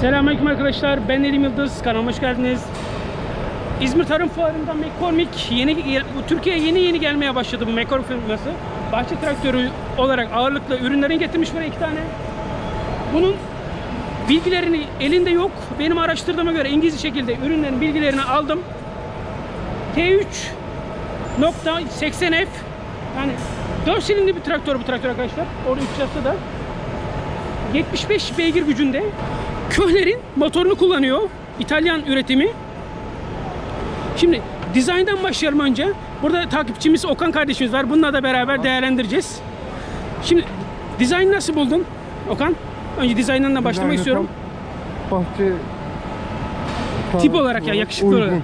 Selamünaleyküm arkadaşlar. Ben Nedim Yıldız. Kanalıma hoş geldiniz. İzmir Tarım Fuarı'nda Mekormik yeni Türkiye'ye yeni yeni gelmeye başladı bu Mekor firması. Bahçe traktörü olarak ağırlıklı ürünlerini getirmiş buraya iki tane. Bunun bilgilerini elinde yok. Benim araştırdığıma göre İngilizce şekilde ürünlerin bilgilerini aldım. T3.80F yani 4 silindirli bir traktör bu traktör arkadaşlar. Orada 3 yazısı da. 75 beygir gücünde. Köhler'in motorunu kullanıyor. İtalyan üretimi. Şimdi dizayndan başlayalım önce. Burada takipçimiz Okan kardeşimiz var. Bununla da beraber değerlendireceğiz. Şimdi dizayn nasıl buldun Okan? Önce dizayndan da başlamak Yani istiyorum. tam Bahçe Tip olarak ya, yakışıklı uygun. olarak.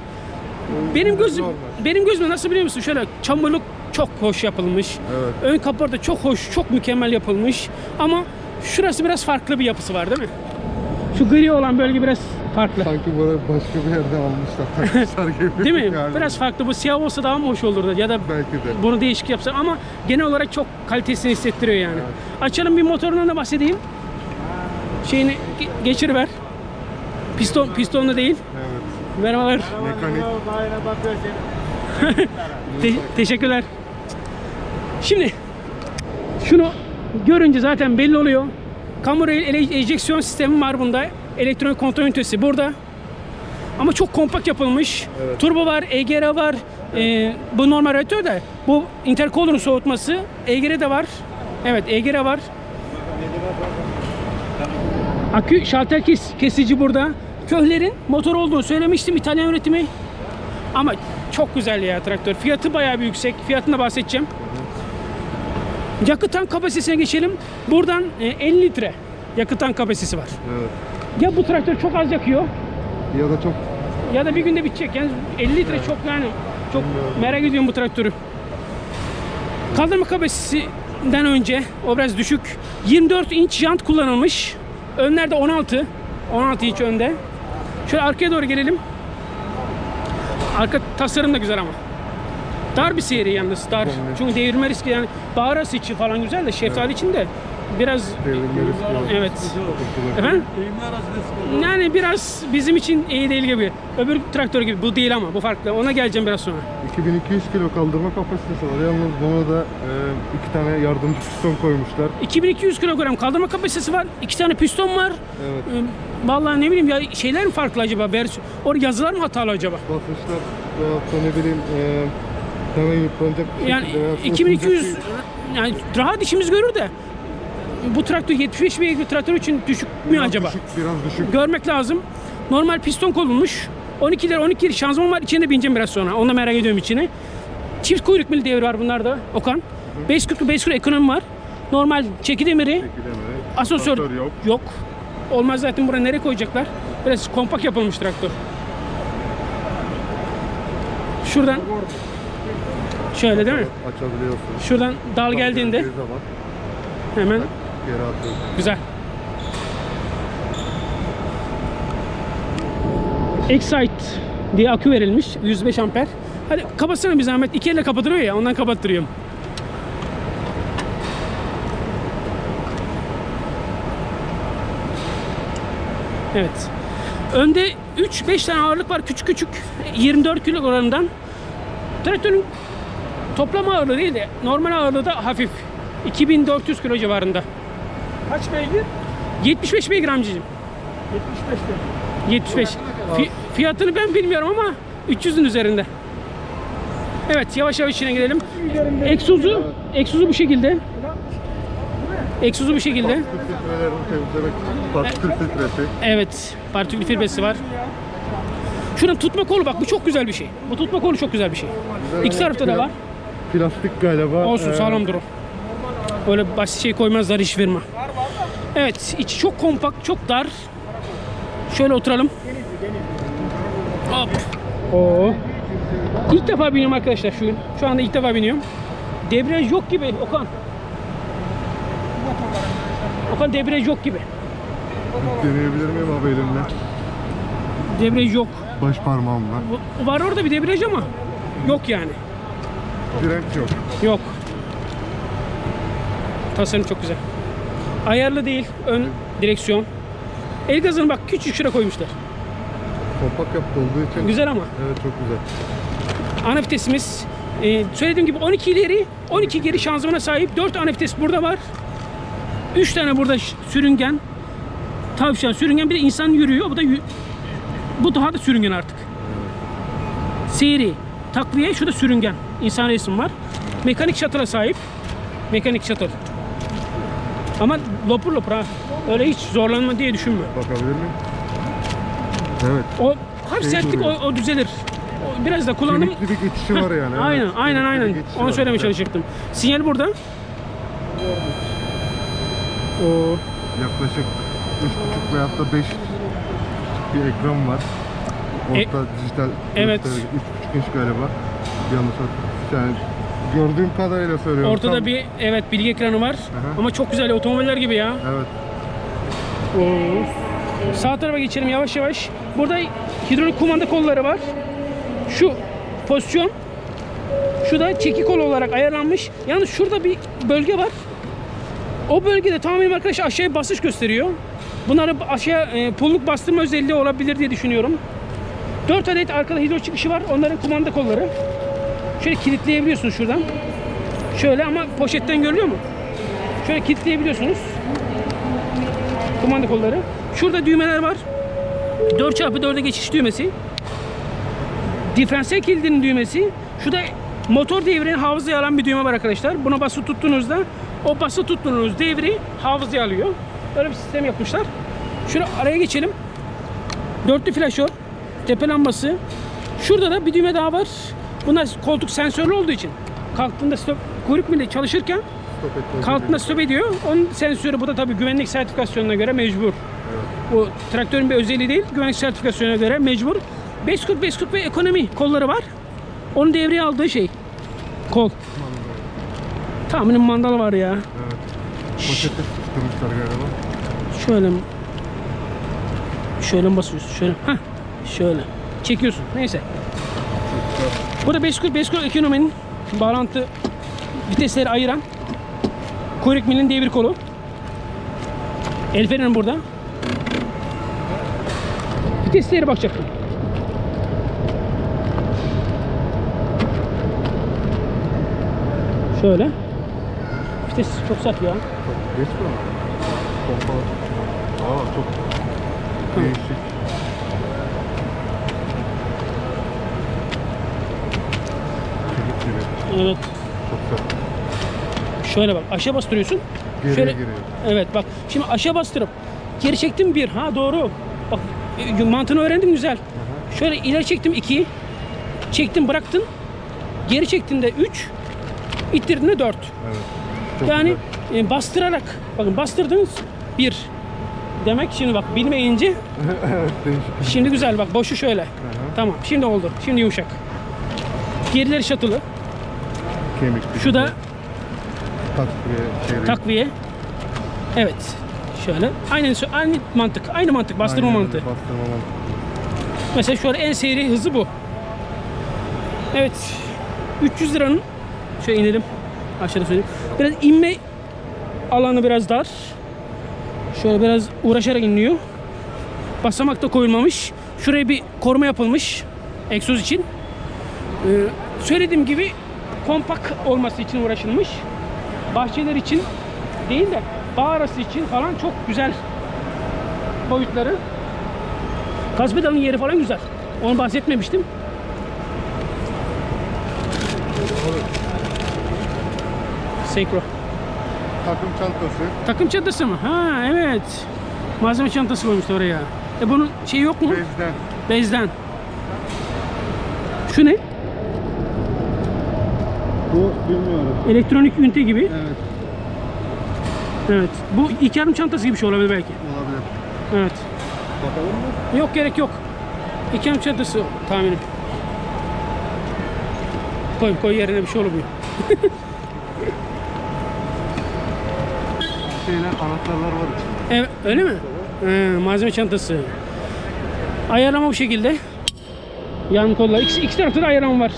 Benim gözüm Normal. benim gözüme nasıl biliyor musun? Şöyle çamurluk çok hoş yapılmış. Evet. Ön kaporta çok hoş, çok mükemmel yapılmış. Ama şurası biraz farklı bir yapısı var değil mi? Şu gri olan bölge biraz farklı. Sanki böyle başka bir yerden almışlar. Takmışlar gibi. Değil mi? Yani Biraz farklı. Bu siyah olsa daha mı hoş olurdu? Ya da Belki de. bunu değişik yapsa ama genel olarak çok kalitesini hissettiriyor yani. Açalım bir motorundan da bahsedeyim. Şeyini ge- geçiriver. Piston pistonlu değil. Evet. Merhabalar. Mekanik. Te- teşekkürler. Şimdi şunu görünce zaten belli oluyor. Kamu ele- ejeksiyon sistemi var bunda. Elektronik kontrol ünitesi burada. Ama çok kompakt yapılmış. Evet. Turbo var, EGR var. Ee, bu normal radyatör de. Bu intercooler'ın soğutması. EGR de var. Evet, EGR var. Akü şalter kes, kesici burada. Köhler'in motor olduğunu söylemiştim. İtalyan üretimi. Ama çok güzel ya traktör. Fiyatı bayağı bir yüksek. Fiyatına bahsedeceğim. Yakıt tank kapasitesine geçelim. Buradan e, 50 litre yakıt tank kapasitesi var. Evet. Ya bu traktör çok az yakıyor Ya da çok ya da bir günde bitecek. Yani 50 litre çok yani çok Bilmiyorum. merak ediyorum bu traktörü. Kaldırma kapasitesinden önce o biraz düşük. 24 inç jant kullanılmış. Önlerde 16. 16 inç önde. Şöyle arkaya doğru gelelim. Arka tasarım da güzel ama. Dar bir seri yalnız dar. Evet. Çünkü devirme riski yani baharat için falan güzel de şeftali için de biraz evet. Efendim? Yani biraz bizim için iyi değil gibi. Öbür traktör gibi. Bu değil ama bu farklı. Ona geleceğim biraz sonra. 2200 kilo kaldırma kapasitesi var. Yalnız buna da e, iki tane yardımcı piston koymuşlar. 2200 kilogram kaldırma kapasitesi var. iki tane piston var. Evet. Ee, Vallahi ne bileyim ya şeyler mi farklı acaba? Orada yazılar mı hatalı acaba? Basınçlar veyahut da ne bileyim e, Yani şekilde veyahut da 2200 ısınacak yani rahat işimiz görür de bu traktör 75 beygir traktör için düşük mü Biraz acaba? Düşük, biraz düşük. Görmek lazım. Normal piston konulmuş. 12'ler 12 şanzıman var. İçine bineceğim biraz sonra. Onu da merak ediyorum içini. Çift kuyruk mil devri var bunlarda Okan. 540 540 ekonomi var. Normal çeki demiri. Çekileme. Asansör Asansör yok. yok. Olmaz zaten buraya nereye koyacaklar? Biraz kompakt yapılmış traktör. Şuradan şöyle değil mi? Açabiliyorsun. Şuradan dal geldiğinde Geldiği zaman hemen geri atıyorsun. güzel. Excite diye akü verilmiş 105 amper. Hadi kapatsana bir zahmet. İki elle kapatılıyor ya ondan kapattırıyorum. Evet. Önde 3-5 tane ağırlık var küçük küçük 24 kilo oranından. Traktörün toplam ağırlığı değil de normal ağırlığı da hafif. 2400 kilo civarında. Kaç beygir? 75 beygir amcacığım. 75'te. 75. Fi- fiyatını ben bilmiyorum ama 300'ün üzerinde. Evet yavaş yavaş içine girelim. Egzozu, egzozu bu şekilde. Egzozu bu şekilde. Partikül filtresi. Evet, partikül filtresi var. Şuradan tutma kolu bak bu çok güzel bir şey. Bu tutma kolu çok güzel bir şey. İki tarafta da var. Plastik galiba. Olsun Ee, sağlamdır o. Öyle basit şey koymazlar hiç firma. Evet içi çok kompakt çok dar. Şöyle oturalım. Hop. Oo. İlk defa biniyorum arkadaşlar şu. Şu anda ilk defa biniyorum. Debriyaj yok gibi Okan. Okan debriyaj yok gibi. Deneyebilir miyim abi elimle? Debriyaj yok. Baş parmağımla. Var orada bir debriyaj ama yok yani. Direnç yok. Yok. Tasarım çok güzel. Ayarlı değil ön direksiyon. El gazını bak küçük şuraya koymuşlar. Kompakt yaptı olduğu için. Güzel ama. Evet çok güzel. Ana vitesimiz e, söylediğim gibi 12 ileri 12 geri şanzımana sahip 4 ana vites burada var 3 tane burada sürüngen tavşan sürüngen bir de insan yürüyor bu da bu daha da sürüngen artık seyri takviye şu da sürüngen insan resim var mekanik shuttle'a sahip mekanik shuttle ama lopur lopur ha öyle hiç zorlanma diye düşünme Bakabilir miyim? Evet. o hafif Şey sertlik o, duruyor. o düzelir O biraz da kullandım Klinikli bir geçişi var yani. evet. Aynen, aynen, aynen. geçişi Onu var. söylemeye Evet. çalışacaktım. Sinyal burada. Oo. Yaklaşık 3.5 veyahut da 5 bir ekran var. Orta dijital E, evet. gösterge, 3.5 inç galiba. Yanlış yani gördüğüm kadarıyla söylüyorum. Ortada Tam- bir evet bilgi ekranı var. Ama çok güzel otomobiller gibi ya. Evet. Oo. Sağ tarafa geçelim yavaş yavaş. Burada hidrolik kumanda kolları var. Şu pozisyon. Şu da çeki kol olarak ayarlanmış. Yalnız şurada bir bölge var. O bölgede tamamen arkadaş aşağıya basış gösteriyor. Bunları aşağıya e, pulluk bastırma özelliği olabilir diye düşünüyorum. 4 adet arkada hidro çıkışı var. Onların kumanda kolları. Şöyle kilitleyebiliyorsunuz şuradan. Şöyle ama poşetten görülüyor mu? Şöyle kilitleyebiliyorsunuz. Kumanda kolları. Şurada düğmeler var. 4x4'e geçiş düğmesi. Diferansiyel kilidinin düğmesi. Şu da motor devrinin hafızaya alan bir düğme var arkadaşlar. Buna basılı tuttuğunuzda o basılı tuttuğunuz devri hafızaya alıyor. Öyle bir sistem yapmışlar. Şunu araya geçelim. Dörtlü flaşör, tepe lambası. Şurada da bir düğme daha var. Bunlar koltuk sensörlü olduğu için kalktığında stop, kuyruk mili çalışırken Stop kalktığında stop ediyor. Onun sensörü bu da tabii güvenlik sertifikasyonuna göre mecbur. Bu traktörün bir özelliği değil, güvenlik sertifikasyonuna göre mecbur. 540, 540 ve ekonomi kolları var. Onun devreye aldığı şey. Kol. Tahminim mandal var ya. Evet. Galiba. Şöyle? Şöyle basıyorsun? Şöyle. Heh. Şöyle. Çekiyorsun. Neyse. Burada 540 540 ekonominin bağlantı vitesleri ayıran kuyruk milin devir kolu. El freni burada. Viteslere bakacaktım. Şöyle. Vites çok sert ya. Geç mi? Aa çok değişik. Gibi. Evet. Çok sert. Şöyle bak aşağı bastırıyorsun. Geriye Şöyle, giriyor. Evet bak şimdi aşağı bastırıp geri çektim bir. Ha doğru. Bak e, mantığını öğrendim güzel. Şöyle ileri çektim iki. Çektim bıraktın. Geri çektin de üç. İttirdin de dört. Evet. Çok yani güzel. e, bastırarak bakın bastırdınız bir. Demek şimdi bak bilmeyince evet şimdi güzel bak boşu şöyle. Tamam şimdi oldu. Şimdi yumuşak. Gerileri şatılı. Kemikli. Şu da takviye şeyleri. takviye. Evet. Şöyle. Aynı aynı mantık. Aynı mantık. Bastırma Aynen mantığı. Bastırma mantığı. Mesela şöyle en seri hızı bu. Evet. 300 liranın şöyle inelim. Aşağıda söyleyeyim. Biraz inme alanı biraz dar. Şöyle biraz uğraşarak iniliyor. Basamak da koyulmamış. Şuraya bir koruma yapılmış. Egzoz için. Ee, söylediğim gibi kompak olması için uğraşılmış. Bahçeler için değil de bağ arası için falan çok güzel boyutları. Gaz pedalının yeri falan güzel. Onu bahsetmemiştim. Senkro. Takım çantası. Takım çantası mı? Ha evet. Malzeme çantası koymuşlar oraya. E bunun şeyi yok mu? Bezden. Bezden. Şu ne? Bu bilmiyorum. Elektronik ünite gibi. Evet. Evet. Bu iki yarım çantası gibi bir şey olabilir belki. Olabilir. Evet. Bakalım mı? Yok gerek yok. İki yarım çantası tahminim. Koy koy yerine bir şey olmuyor. Şeyler, anahtarlar var içinde. Evet, öyle mi? He, malzeme çantası. Ayarlama bu şekilde. Yan kollar. İkisi, iki tarafta da ayarlama var.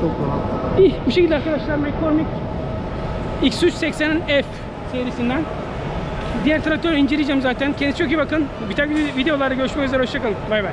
Çok rahat. İyi, bu şekilde arkadaşlar McCormick X380'in F serisinden Diğer traktörü inceleyeceğim zaten. Kendinize çok iyi bakın. Bir takip videolarda görüşmek üzere. Hoşçakalın. Bay bay.